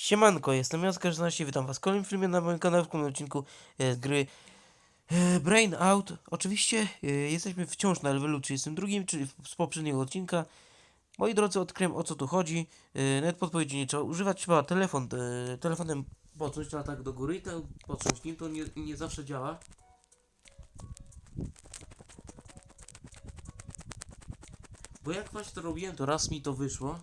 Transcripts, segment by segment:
Siemanko, jestem Jacek 16, witam was w kolejnym filmie na moim kanale, w kolejnym odcinku e, gry e, Brain Out. Oczywiście e, jesteśmy wciąż na levelu 32, czyli z poprzedniego odcinka. Moi drodzy, odkryłem o co tu chodzi. E, nawet podpowiedzi nie trzeba używać, trzeba telefon, telefonem podsunąć na tak do góry i ten podsunąć nim, to nie, nie zawsze działa. Bo jak właśnie to robiłem, to raz mi to wyszło.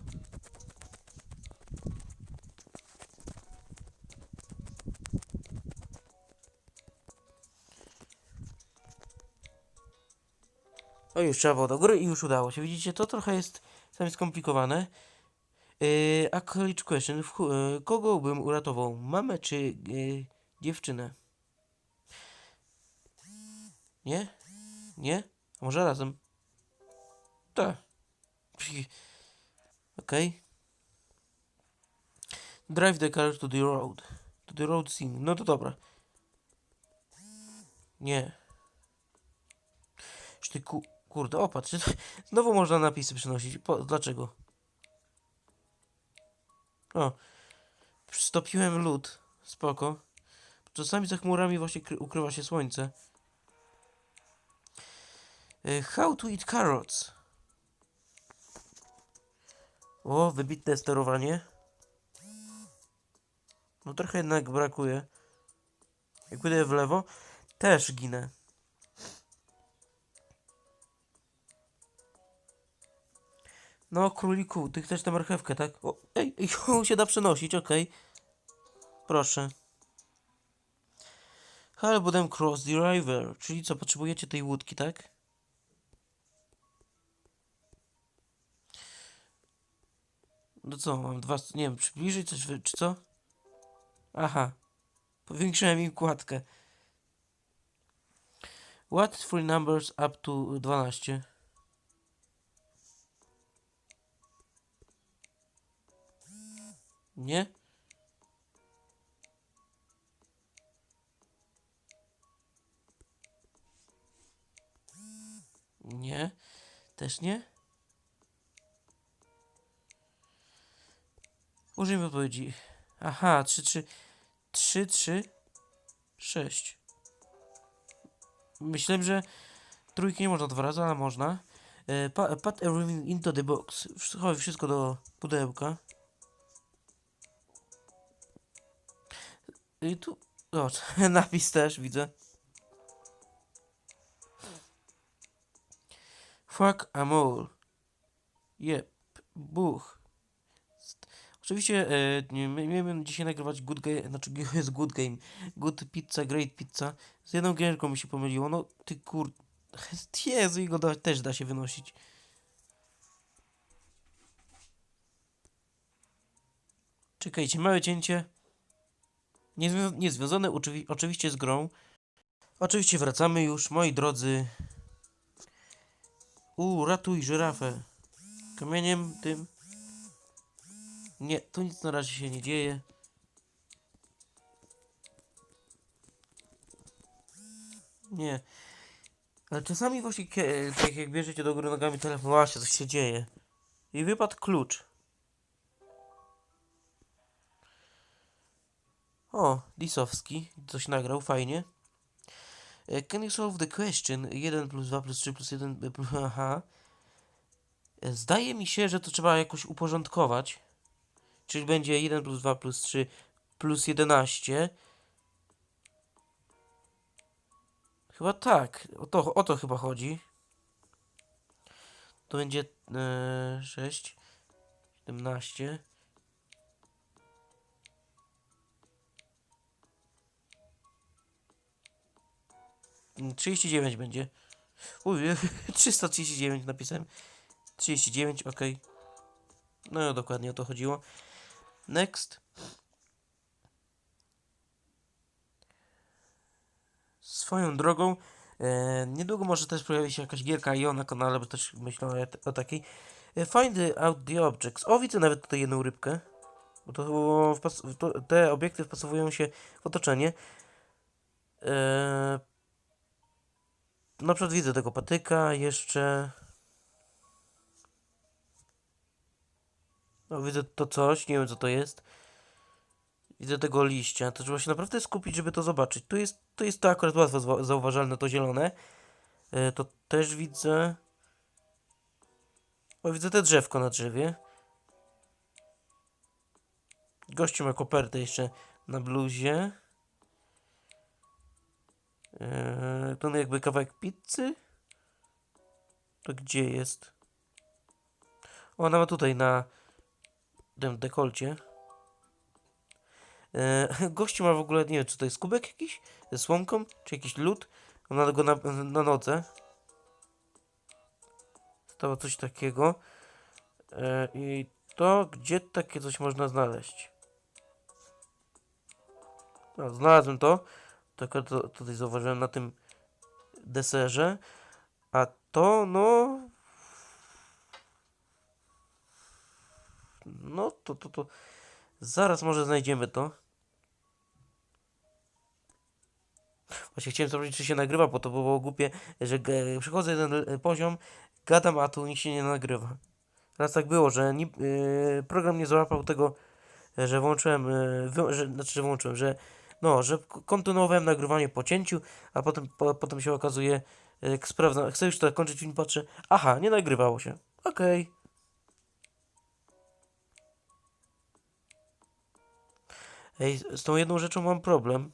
O już trzeba było do góry i już udało się. Widzicie, to trochę jest sami skomplikowane. Yy, a college question. Yy, kogo bym uratował? Mamę czy yy, dziewczynę? Nie? Nie? Może razem? Tak. Okej. Drive the car to the road. To the road scene. No to dobra. Nie. Czy Kurde, opatrz. Znowu można napisy przynosić. Po, dlaczego? O. Stopiłem lód. Spoko. Czasami za chmurami właśnie kry- ukrywa się słońce. E, How to eat carrots. O, wybitne sterowanie. No trochę jednak brakuje. Jak pójdę w lewo, też ginę. No, króliku, ty chcesz tę marchewkę, tak? O, ej, on się da przenosić, okej. Proszę. Help them cross the river. Czyli co, potrzebujecie tej łódki, tak? No co, mam dwa, nie wiem, przybliżyć coś, czy co? Aha. Powiększyłem im kładkę. What three numbers up to 12? Nie? Nie? Też nie? Użyjmy odpowiedzi. Aha, 3, 3, 3, 3, 6. Myślałem, że trójki nie można dwa razy, ale można. E, pa, Put everything into the box. Chowaj wszystko do pudełka. I tu. O, napis też widzę. Fuck a mole. Jep. Buch. Oczywiście e, nie, miałem dzisiaj nagrywać Good Game, znaczy jest Good Game, Good Pizza, Great Pizza. Z jedną gierką mi się pomyliło, no ty kur... Jezu, i go da, też da się wynosić. Czekajcie, małe cięcie. Niezwią- Niezwiązane oczywi- oczywiście z grą. Oczywiście wracamy już, moi drodzy. U, ratuj żyrafę. Kamieniem tym. Nie, tu nic na razie się nie dzieje. Nie. Ale czasami właśnie, tak jak bierzecie do góry nogami telefon, właśnie coś się dzieje. I wypadł klucz. O, Lisowski, coś nagrał, fajnie. E, Can you solve the question? 1 plus 2 plus 3 plus 1, e, plus, aha. E, Zdaje mi się, że to trzeba jakoś uporządkować. Czyli będzie 1 plus 2 plus 3 plus 11. Chyba tak. O to, o to chyba chodzi. To będzie e, 6, 17. 39 będzie. Uj, 339 napisałem. 39, ok. No dokładnie o to chodziło. Next. Swoją drogą, e, niedługo może też pojawi się jakaś gierka i na kanale, bo też myślę o, takiej. E, find out the objects. O, widzę nawet tutaj jedną rybkę. Bo to, to te obiekty wpasowują się w otoczenie. E, na przykład widzę tego patyka, jeszcze. No, widzę to coś, nie wiem co to jest. Widzę tego liścia, to trzeba się naprawdę skupić, żeby to zobaczyć. Tu jest, tu jest to akurat łatwo zauważalne, to zielone. E, to też widzę. O, widzę te drzewko na drzewie. Gościu ma kopertę jeszcze na bluzie. Eee, to jakby kawałek pizzy? To gdzie jest? O, ona ma tutaj na tym dekolcie. Eee, ma w ogóle, nie wiem, czy to jest kubek jakiś ze słomką, czy jakiś lód. Ona go na, na nodze. Stało coś takiego. Eee, I to, gdzie takie coś można znaleźć? No, znalazłem to. Tylko to tutaj zauważyłem na tym deserze. A to, no. No, to, to, to. Zaraz może znajdziemy to. Właśnie chciałem zobaczyć, czy się nagrywa, bo to było głupie, że przychodzę jeden e, poziom, gadam, a tu nic się nie nagrywa. Raz tak było, że ni- yy, program nie załapał tego, że włączyłem, yy, że, znaczy, że włączyłem, że no, że kontynuowałem nagrywanie po cięciu, a potem, po, potem się okazuje, e, jak sprawdzam, chcę już to kończyć film, patrzę, aha, nie nagrywało się. Okej. Ej, z tą jedną rzeczą mam problem.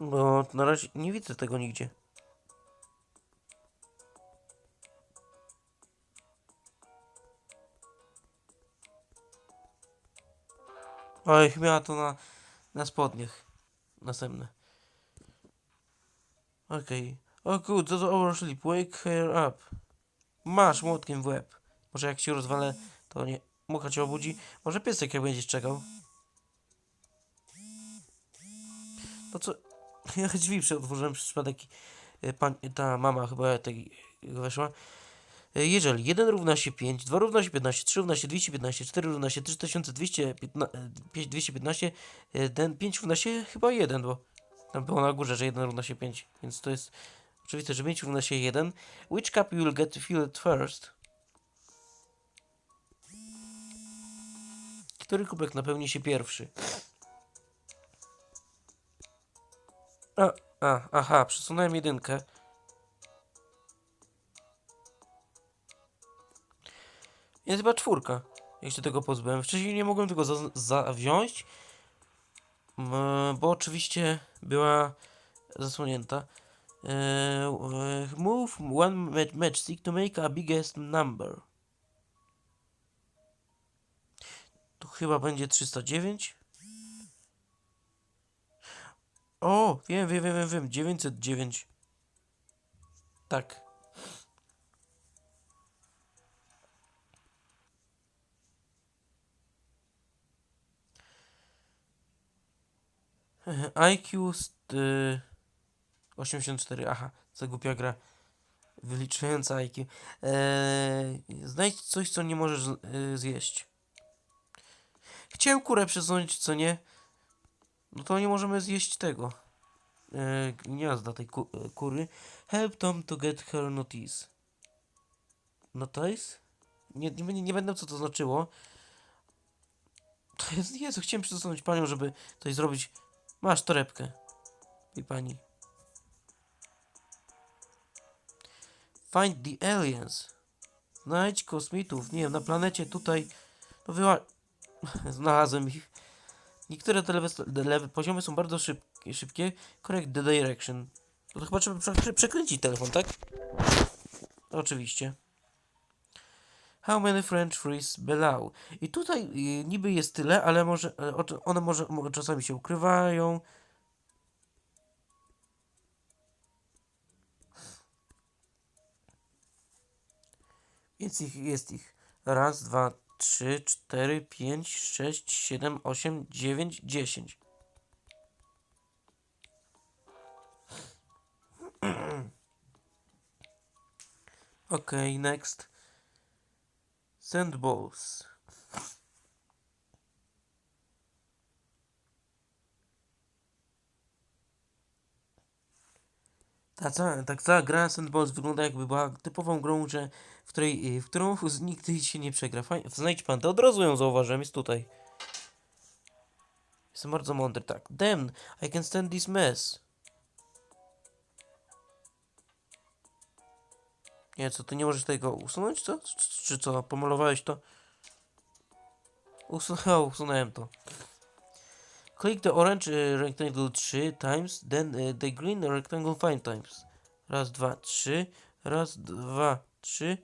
Bo na razie nie widzę tego nigdzie. Oj, miała to na, na spodniach. Następne. Okej. O good, to oversleep. Wake her up. Masz młotkiem w łeb. Może jak się rozwalę, to nie... Mucha cię obudzi. Może piesek jak będziesz czekał. No co... Ja drzwi otworzyłem przez przypadek. e, Pan, ta mama chyba tej weszła. E, Jeżeli 1 równa się 5, 2 równa się 15, 3 równa się 215, 4 równa się 3215, e, ten 5 równa się chyba 1, bo tam było na górze, że 1 równa się 5, więc to jest oczywiste, że 5 równa się 1. Which cup you will get filled first? Który kubek napełni się pierwszy? A, a, aha, przesunąłem jedynkę. Jest chyba czwórka. Jak się tego pozbyłem. Wcześniej nie mogłem tego za, za wziąć, bo oczywiście była zasłonięta. E, move one ma- matchstick to make a biggest number. To chyba będzie 309. O, wiem, wiem, wiem, wiem. 909. Tak. IQ st- y, 84, aha, co głupia gra. Wyliczająca IQ. Eee, znajdź coś, co nie możesz y, zjeść. Chciałem kurę przesunąć, co nie? No to nie możemy zjeść tego. Eee, gniazda tej ku e, kury. Help Tom to get her notice. Notice? Nie, nie, nie będę co to znaczyło. To jest, Jezu, chciałem przesunąć panią, żeby coś zrobić. Masz torebkę. I pani. Find the aliens. Znajdź kosmitów. Nie wiem, na planecie tutaj. No wyła... Znalazłem ich. Niektóre te lewe, lewe poziomy są bardzo szybkie. Correct the direction. No to chyba trzeba prze przekręcić telefon, tak? Oczywiście. How many French fries below? I tutaj y, niby jest tyle, ale może o- one może, mo- czasami się ukrywają. Więc ich, jest ich raz, dwa, trzy, cztery, pięć, sześć, siedem, osiem, dziewięć, dziesięć. Okay, next. Sandballs. Ta cała, tak cała gra Sandbox wygląda jakby była typową grą, że, w, której, y, w którą nigdy się nie przegra. Faj, znajdź pan, to od razu ją zauważyłem, jest tutaj. Jestem bardzo mądry, tak. Damn, I can stand this mess. Nie, co, ty nie możesz tego usunąć, co? Czy, co, pomalowałeś to? Usun usunąłem to. Click the orange uh, rectangle 3 times, then uh, the green rectangle 5 times. Raz, dwa, trzy. Raz, dwa, trzy.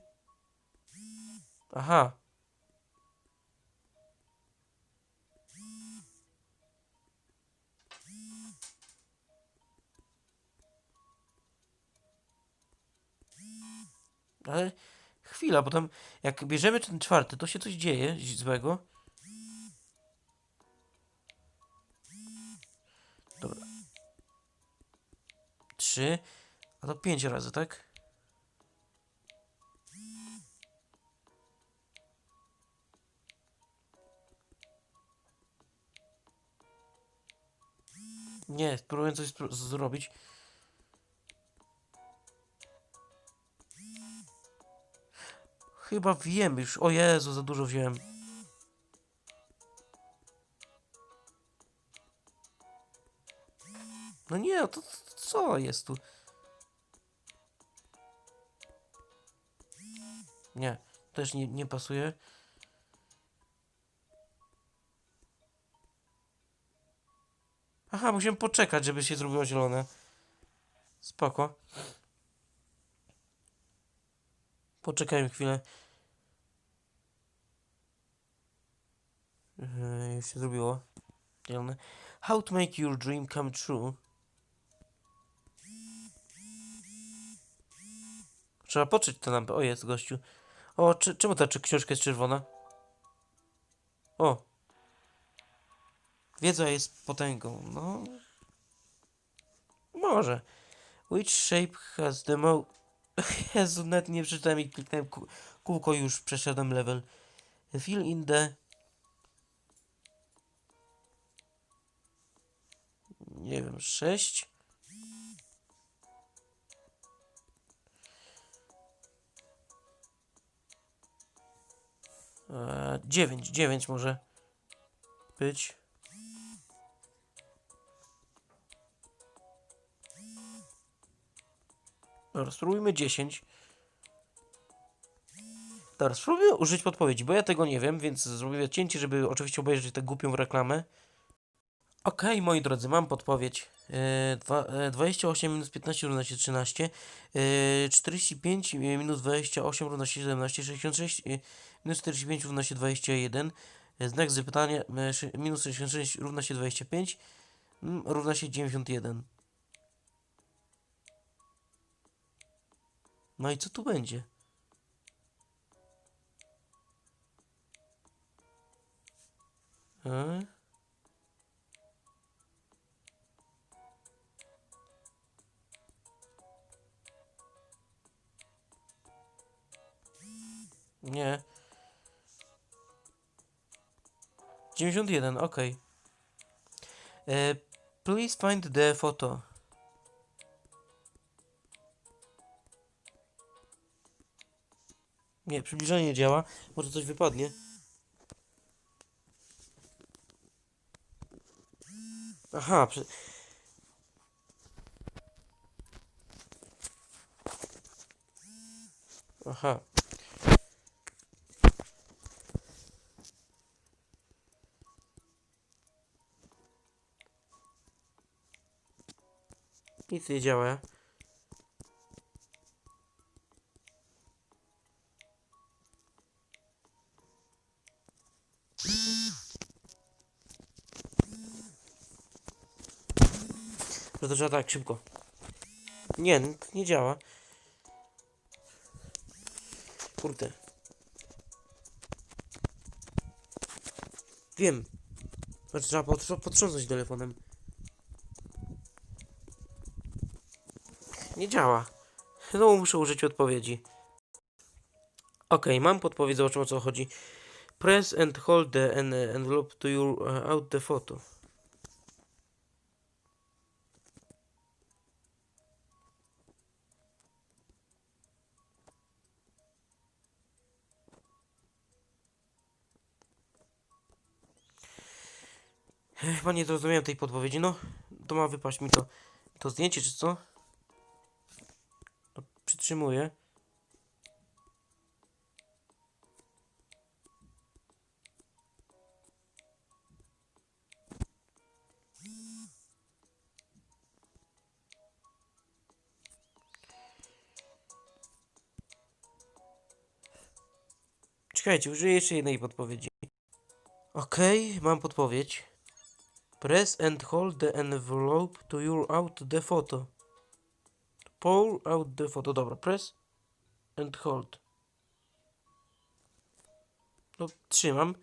Aha. Ale chwila, bo tam jak bierzemy ten czwarty, to się coś dzieje złego. Dobra. Trzy, a to pięć razy, tak? Nie, spróbuję coś zrobić. Chyba wiem już. O Jezu, za dużo wziąłem. No nie, to to co jest tu? Nie, też nie, nie pasuje. Aha, musimy poczekać, żeby się zrobiło zielone. Spoko. Poczekajmy chwilę. Yy, już się zrobiło. How to make your dream come true. Trzeba poczuć tę lampę. O, jest gościu. O, czy, czemu ta czy, książka jest czerwona? O. Wiedza jest potęgą. No. Może. Which shape has the mo... Jezu, nawet nie przeczytałem i kliknąłem kół- kółko już przeszedłem level. Fill in the... Nie wiem, sześć? Eee, dziewięć, dziewięć może być. Dobra, spróbujmy 10. Dobra, spróbuję użyć podpowiedzi, bo ja tego nie wiem, więc zrobię cięcie, żeby oczywiście obejrzeć tę głupią reklamę. Okej, moi drodzy, mam podpowiedź. E, dwa, e, 28 minus 15 równa się 13. E, 45 minus 28 równa się 17. 66 e, minus 45 równa się 21. E, znak zapytania szy- minus 66 równa się 25. mm, Równa się 91. No i co tu będzie? E? Nie. 91, okej. E, Please find the photo. Nie, przybliżenie nie działa. Może coś wypadnie. Aha, przy... Aha. Nic nie działa. To trzeba tak, szybko. Nie, n- nie działa. Kurde. Wiem. Znaczy, trzeba pot- potrząsnąć telefonem. Nie działa. No, muszę użyć odpowiedzi. Okej, mam podpowiedź, zobaczymy o co chodzi. Press and hold the en- envelope to your uh, out the photo. Chyba nie zrozumiałem tej podpowiedzi, no. To ma wypaść mi to, to zdjęcie, czy co? To przytrzymuję. Czekajcie, użyję jeszcze jednej podpowiedzi. Okej, mam podpowiedź. Press and hold the envelope to your out the photo. Pull out the photo. Dobra, press and hold. No, trzymam.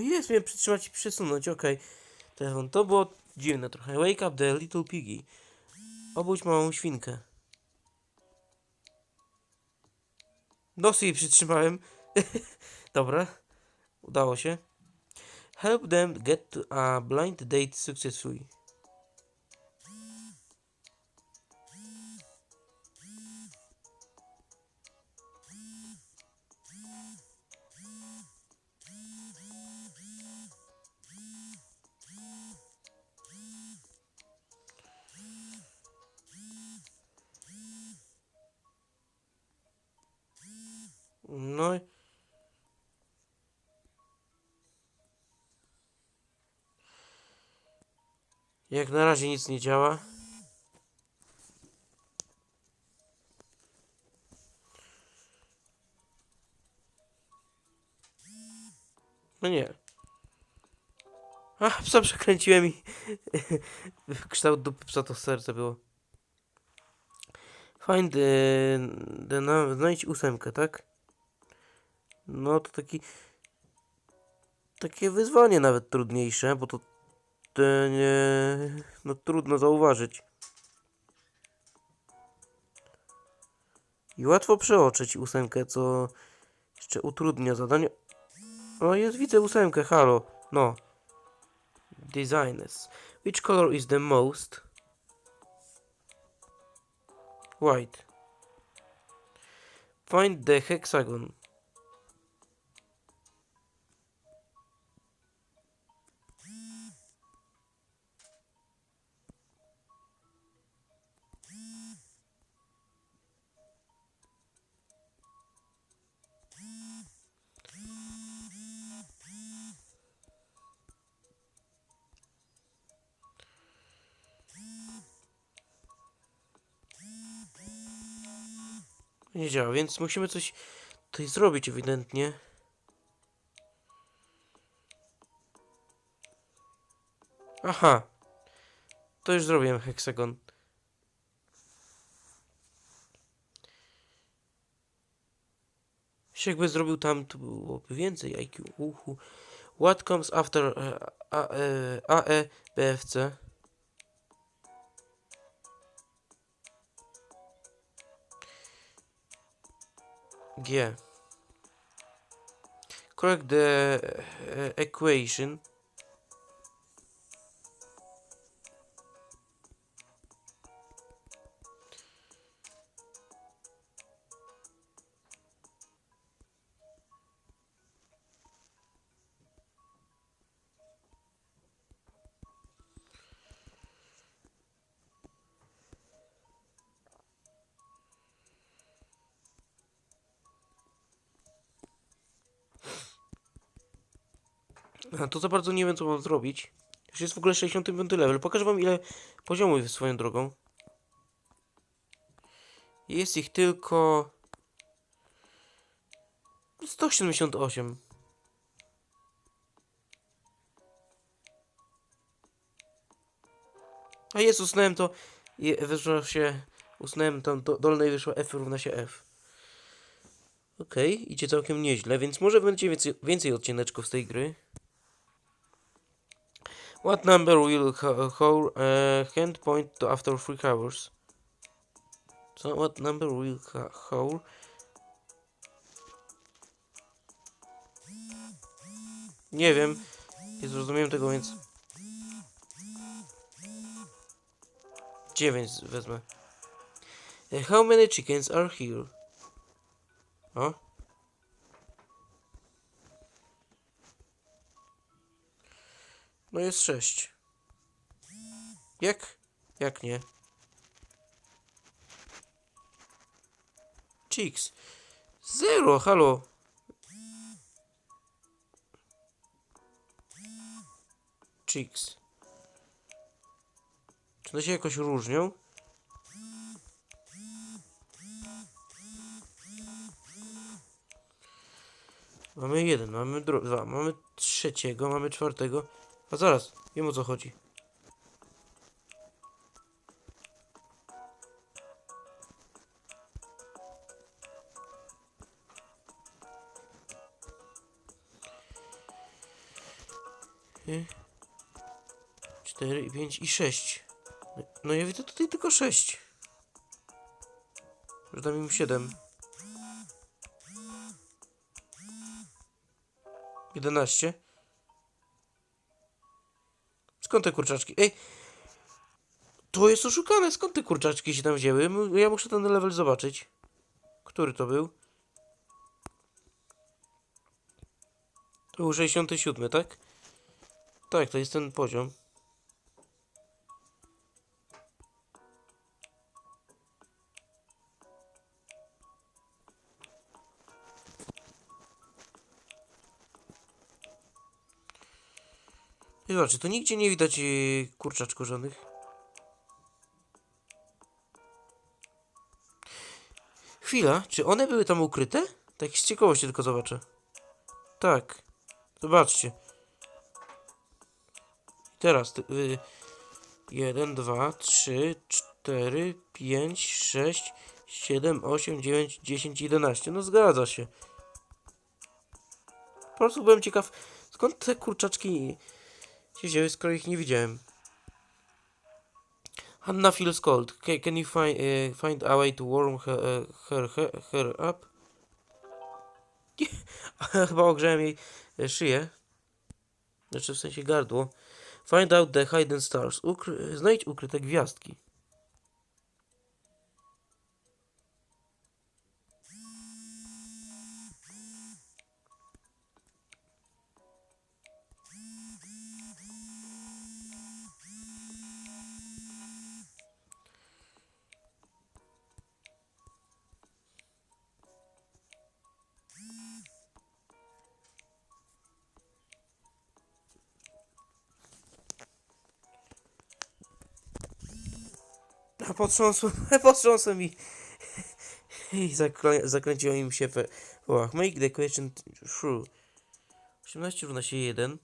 O jest, miałem przytrzymać i przesunąć, okej. Telefon, to było dziwne trochę. Wake up the little piggy. Obudź małą świnkę. Nosy jej przytrzymałem. Dobra, udało się. Help them get to a blind date successfully. Jak na razie nic nie działa. No nie. A, psa przekręciłem i kształt dupy psa to serce było. Find the, the, na- znajdź ósemkę, tak? No to taki... Takie wyzwanie nawet trudniejsze, bo to... nie, no trudno zauważyć. I łatwo przeoczyć ósemkę, co jeszcze utrudnia zadanie. O, jest, widzę ósemkę, halo. No. Designers. Which color is the most? White. Find the hexagon. Działa, więc musimy coś tutaj zrobić ewidentnie. Aha. To już zrobiłem heksagon. Jeśli jakby zrobił tam, to byłoby więcej IQ. Uhu. What comes after e, A, e, AE BFC? G. Correct the uh, equation. To za bardzo nie wiem, co mam zrobić. Już jest w ogóle 65 level. Pokażę wam, ile poziomów jest swoją drogą. Jest ich tylko... 178. A jest, usunąłem to... i Wyszło się... Usunąłem tam do, dolne i wyszło F równa się F. Okej, idzie całkiem nieźle, więc może będzie więcej, więcej odcineczków z tej gry. What number will ho- hold uh, hand point to after three hours? So what number will ho- hold Nie wiem. Nie zrozumiałem tego, więc... 9 wezmę. How many chickens are here? O. No jest 6. Jak? Jak nie? Chicks. Zero, halo. Chicks. Czy one się jakoś różnią? Mamy jeden, mamy dwa, mamy trzeciego, mamy czwartego. A zaraz, wiem o co chodzi. Cztery, pięć i sześć. No- ja widzę tutaj tylko sześć. Że dam im siedem. Jedenaście. Skąd te kurczaczki? Ej! To jest oszukane. Skąd te kurczaczki się tam wzięły? Ja muszę ten level zobaczyć. Który to był? To był 67, tak? Tak, to jest ten poziom. Zobaczcie, to nigdzie nie widać yy, kurczaczków żadnych. Chwila, czy one były tam ukryte? Tak z ciekawości tylko zobaczę. Tak. Zobaczcie. Teraz. Y, 1, 2, 3, 4, 5, 6, 7, 8, 9, 10, 11. No zgadza się. Po prostu byłem ciekaw, skąd te kurczaczki się wzięły, skoro ich nie widziałem. Hanna feels cold. Ca- Can you find, uh, find a way to warm her, uh, her, her, her up? Chyba ogrzałem jej e, szyję. Znaczy w sensie gardło. Find out the hidden stars. Ukry znajdź ukryte gwiazdki. A potrząsłem, potrząsłem i, zakrę, zakręciło im się w łach. Make the question true. 18 równa się 1.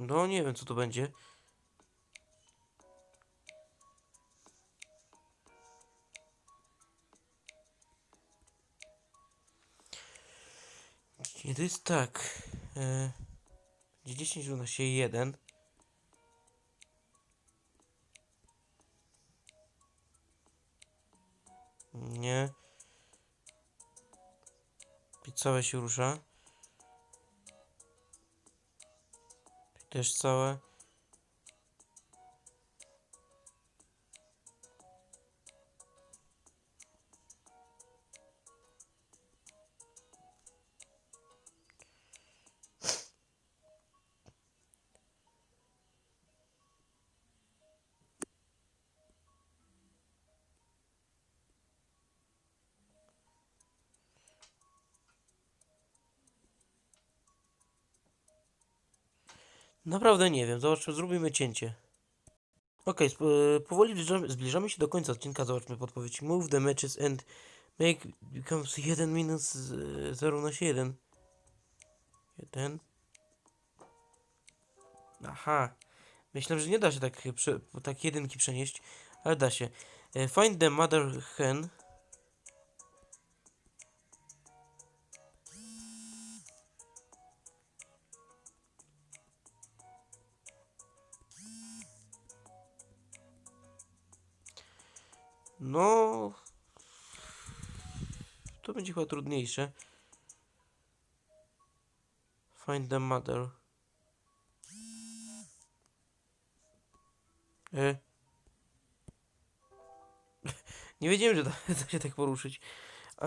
No nie wiem co to będzie. To jest tak. E, 10 równa się 1. Nie. I całe się rusza. Też całe. Naprawdę nie wiem. Zobaczmy, zrobimy cięcie. Sp- e, powoli zbliżamy, się do końca odcinka. Zobaczmy podpowiedź. Move the matches and make becomes 1 minus 0 na się 1. 1. Aha. Myślę, że nie da się tak, tak jedynki przenieść, ale da się. E, Find the mother hen. No. To będzie chyba trudniejsze. Find the mother. E. Nie wiedziałem, że da, da się tak poruszyć. E,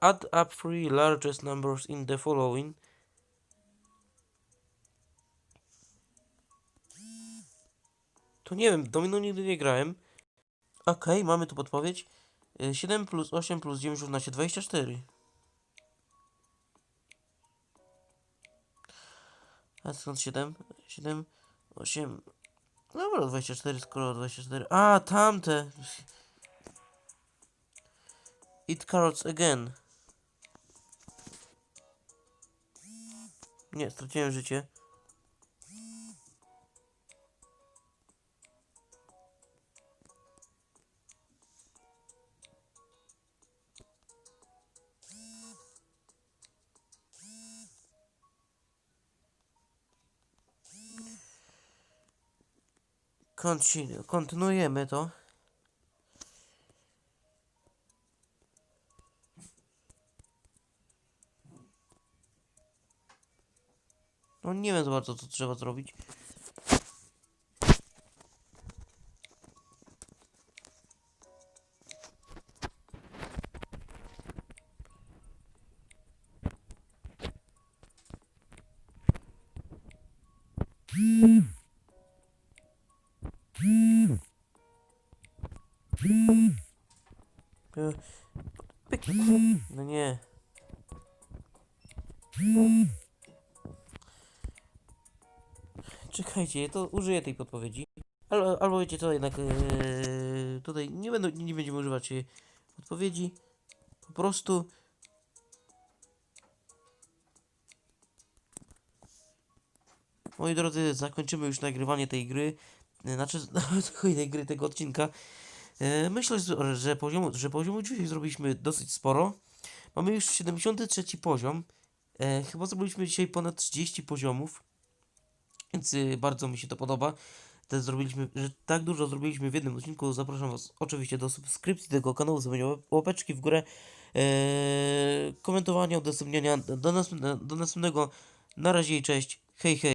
add up three largest numbers in the following. To nie wiem, domino nigdy nie grałem. Okej, mamy tu podpowiedź. Y, 7 plus 8 plus 9 równa się 24. A skąd 7? 7, 8. Dobra, 24 skoro 24. A, tamte. Eat carrots again. Nie, straciłem życie. Kontynuujemy to. No nie wiem za bardzo co trzeba zrobić. E, Pyk. No nie. Czekajcie, to użyję tej podpowiedzi. Albo, albo wiecie co, jednak e, tutaj nie, będą, nie będziemy używać e, odpowiedzi. Po prostu Moi drodzy, zakończymy już nagrywanie tej gry. E, Znaczy, tej gry, tego odcinka. E, Myślę, że- poziomu, że poziomu dzisiaj zrobiliśmy dosyć sporo. Mamy już 73 poziom. E, chyba zrobiliśmy dzisiaj ponad 30 poziomów. Więc y, bardzo mi się to podoba. Te zrobiliśmy, że tak dużo zrobiliśmy w jednym odcinku. Zapraszam Was oczywiście do subskrypcji tego kanału, łap- łapeczki w górę, e, komentowania, udostępniania. Do, do następnego. Na razie i cześć. Hej, hej.